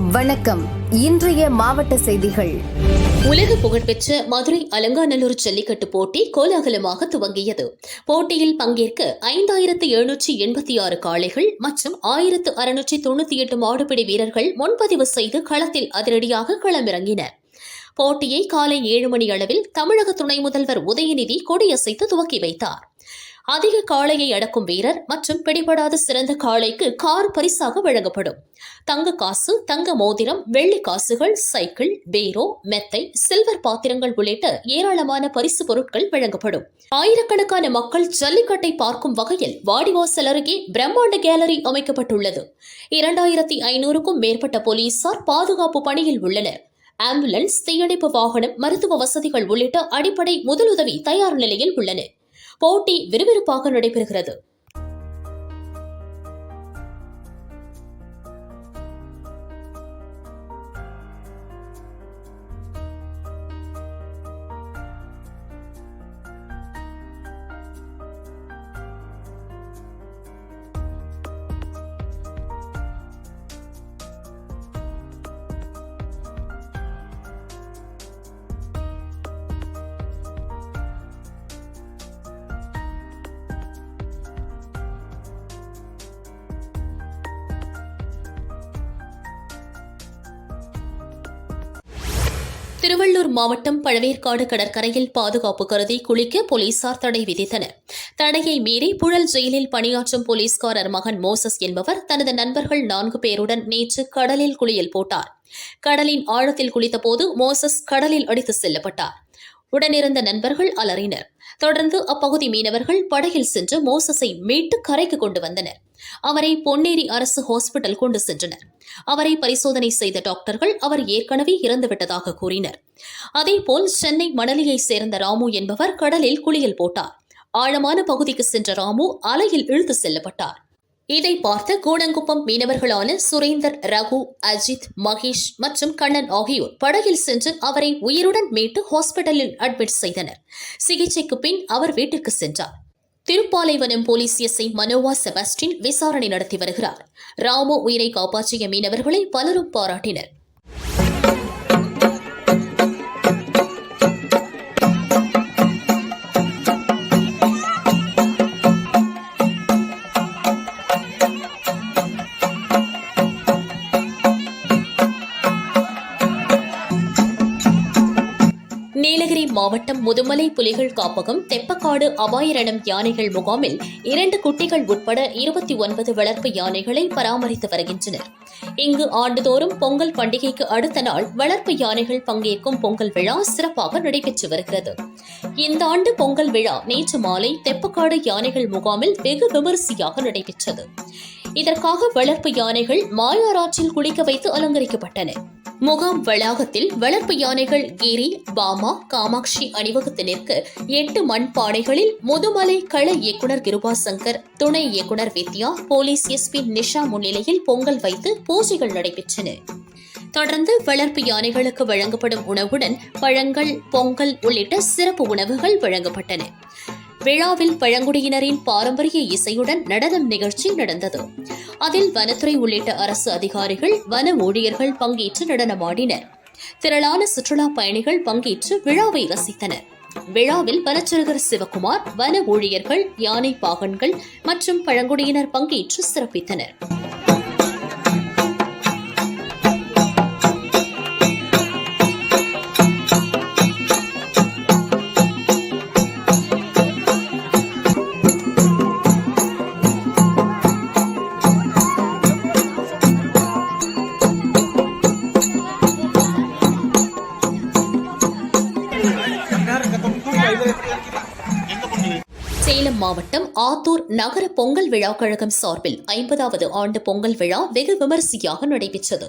வணக்கம். இன்றைய மாவட்ட செய்திகள். உலக புகழ்பெற்ற மதுரை அலங்காநல்லூர் ஜல்லிக்கட்டு போட்டி கோலாகலமாக துவங்கியது. போட்டியில் பங்கேற்க ஐந்தாயிரத்து எழுநூற்றி எண்பத்தி ஆறு காளைகள் மற்றும் ஆயிரத்து அறுநூற்றி தொண்ணூற்றி எட்டு மாடுபிடி வீரர்கள் முன்பதிவு செய்து களத்தில் அதிரடியாக களமிறங்கினர் போட்டியை காலை ஏழு மணி அளவில் தமிழக துணை முதல்வர் உதயநிதி கொடியசைத்து துவக்கி வைத்தார். அதிக காளையை அடக்கும் வீரர் மற்றும் பிடிபடாத சிறந்த காளைக்கு கார் பரிசாக வழங்கப்படும். தங்க காசு தங்க மோதிரம் வெள்ளி காசுகள் சைக்கிள் பீரோ மெத்தை சில்வர் பாத்திரங்கள் உள்ளிட்ட ஏராளமான பரிசு பொருட்கள் வழங்கப்படும். ஆயிரக்கணக்கான மக்கள் ஜல்லிக்கட்டை பார்க்கும் வகையில் வாடிவாசல் அருகே பிரம்மாண்ட கேலரி அமைக்கப்பட்டுள்ளது. இரண்டாயிரத்தி ஐநூறுக்கும் மேற்பட்ட போலீசார் பாதுகாப்பு பணியில் உள்ளனர். ஆம்புலன்ஸ் தீயணைப்பு வாகனம் மருத்துவ வசதிகள் உள்ளிட்ட அடிப்படை முதலுதவி தயார் நிலையில் உள்ளன. போட்டி விறுவிறுப்பாக நடைபெறுகிறது. திருவள்ளூர் மாவட்டம் பழவேற்காடு கடற்கரையில் பாதுகாப்பு கருதி குளிக்க போலீசார் தடை விதித்தனர். தடையை மீறி புழல் ஜெயிலில் பணியாற்றும் போலீஸ்காரர் மகன் மோசஸ் என்பவர் தனது நண்பர்கள் நான்கு பேருடன் நேற்று கடலில் குளியல் போட்டார். கடலின் ஆழத்தில் குளித்தபோது மோசஸ் கடலில் அடித்து செல்லப்பட்டார். உடனிருந்த நண்பர்கள் அலறினர். தொடர்ந்து அப்பகுதி மீனவர்கள் படகில் சென்று மோசஸை மீட்டு கரைக்கு கொண்டு வந்தனர். அவரை பொன்னேரி அரசு ஹாஸ்பிட்டல் கொண்டு சென்றனர். அவரை பரிசோதனை செய்த டாக்டர்கள் அவர் ஏற்கனவே இறந்துவிட்டதாக கூறினர். அதேபோல் சென்னை மணலியைச் சேர்ந்த ராமு என்பவர் கடலில் குளியல் போட்டார். ஆழமான பகுதிக்கு சென்ற ராமு அலையில் இழுத்து செல்லப்பட்டார். இதை பார்த்த கூடங்குப்பம் மீனவர்களான சுரேந்தர் ரகு அஜித் மகேஷ் மற்றும் கண்ணன் ஆகியோர் படகில் சென்று அவரை உயிருடன் மீட்டு ஹாஸ்பிட்டலில் அட்மிட் செய்தனர். சிகிச்சைக்கு பின் அவர் வீட்டிற்கு சென்றார். Thiruppalaivanam police SI Manova Sebastian விசாரணை நடத்தி வருகிறார். ராமு உயிரை காப்பாற்றிய மீனவர்களை பலரும் பாராட்டினர். நீலகிரி மாவட்டம் முதுமலை புலிகள் காப்பகம் தெப்பக்காடு அபாயரணம் யானைகள் முகாமில் இரண்டு குட்டிகள் உட்பட இருபத்தி ஒன்பது வளர்ப்பு யானைகளை பராமரித்து வருகின்றனர். இங்கு ஆண்டுதோறும் பொங்கல் பண்டிகைக்கு அடுத்த நாள் வளர்ப்பு யானைகள் பங்கேற்கும் பொங்கல் விழா சிறப்பாக நடைபெற்று வருகிறது. இந்த ஆண்டு பொங்கல் விழா நேற்று மாலை தெப்பக்காடு யானைகள் முகாமில் வெகு விமரிசையாக நடைபெற்றது. இதற்காக வளர்ப்பு யானைகள் மாயாராற்றில் குளிக்க வைத்து அலங்கரிக்கப்பட்டன. முகாம் வளாகத்தில் வளர்ப்பு யானைகள் கிரி பாமா காமாட்சி அணிவகுத்தினிற்கு எட்டு மண்பானைகளில் முதுமலை கள இயக்குனர் கிருபாசங்கர் துணை இயக்குனர் வித்யா போலீஸ் எஸ்பி நிஷா முன்னிலையில் பொங்கல் வைத்து பூஜைகள் நடைபெற்றன. தொடர்ந்து வளர்ப்பு யானைகளுக்கு வழங்கப்படும் உணவுடன் பழங்கள் பொங்கல் உள்ளிட்ட சிறப்பு உணவுகள் வழங்கப்பட்டன. விழாவில் பழங்குடியினரின் பாரம்பரிய இசையுடன் நடனம் நிகழ்ச்சி நடந்தது. அதில் வனத்துறை உள்ளிட்ட அரசு அதிகாரிகள் வன ஊழியர்கள் பங்கேற்று நடனமாடினர். திரளான சுற்றுலா பயணிகள் பங்கேற்று விழாவை ரசித்தனர். விழாவில் வனச்சருகர் சிவகுமார் வன ஊழியர்கள் யானை பாகன்கள் மற்றும் பழங்குடியினர் பங்கேற்று சிறப்பித்தனர். சேலம் மாவட்டம் ஆத்தூர் நகர பொங்கல் விழா கழகம் சார்பில் ஐம்பதாவது ஆண்டு பொங்கல் விழா வெகு விமரிசையாக நடைபெற்றது.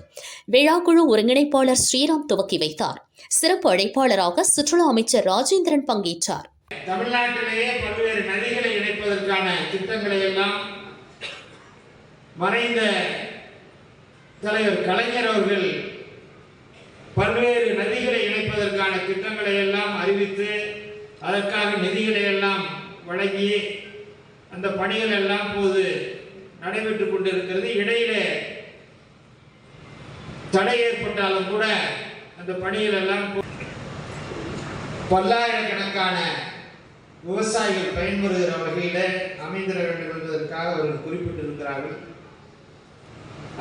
விழாக்குழு ஒருங்கிணைப்பாளர் ஸ்ரீராம் துவக்கி வைத்தார். சிறப்பு அழைப்பாளராக சுற்றுலா அமைச்சர் ராஜேந்திரன் பங்கேற்றார். தமிழ்நாட்டிலேயே பல்வேறு நதிகளை இணைப்பதற்கான திட்டங்களை எல்லாம் மறைந்த தலைவர் கலைஞர் அவர்கள் பல்வேறு நதிகளை இணைப்பதற்கான திட்டங்களை எல்லாம் அறிவித்து அதற்காக நிதிகளை எல்லாம் வழங்கி அந்த பணிகள் எல்லாம் போது நடைபெற்றுக் கொண்டிருக்கிறது. இடையிலே தடை ஏற்பட்டாலும் கூட அந்த பணிகள் எல்லாம் பல்லாயிரக்கணக்கான விவசாயிகள் பயன்பெறுகிற வகையில் அமைந்திட வேண்டும் என்பதற்காக அவர்கள் குறிப்பிட்டிருக்கிறார்கள்.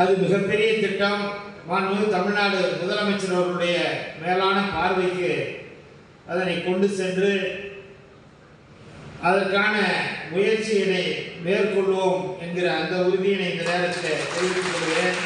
அது மிகப்பெரிய திட்டம். மாண்பு தமிழ்நாடு முதலமைச்சர் அவருடைய மேலான பார்வைக்கு அதனை கொண்டு சென்று அதற்கான முயற்சியினை மேற்கொள்வோம் என்கிற அந்த உறுதியினை இந்த நேரத்தில் தெரிவித்துக் கொள்கிறேன்.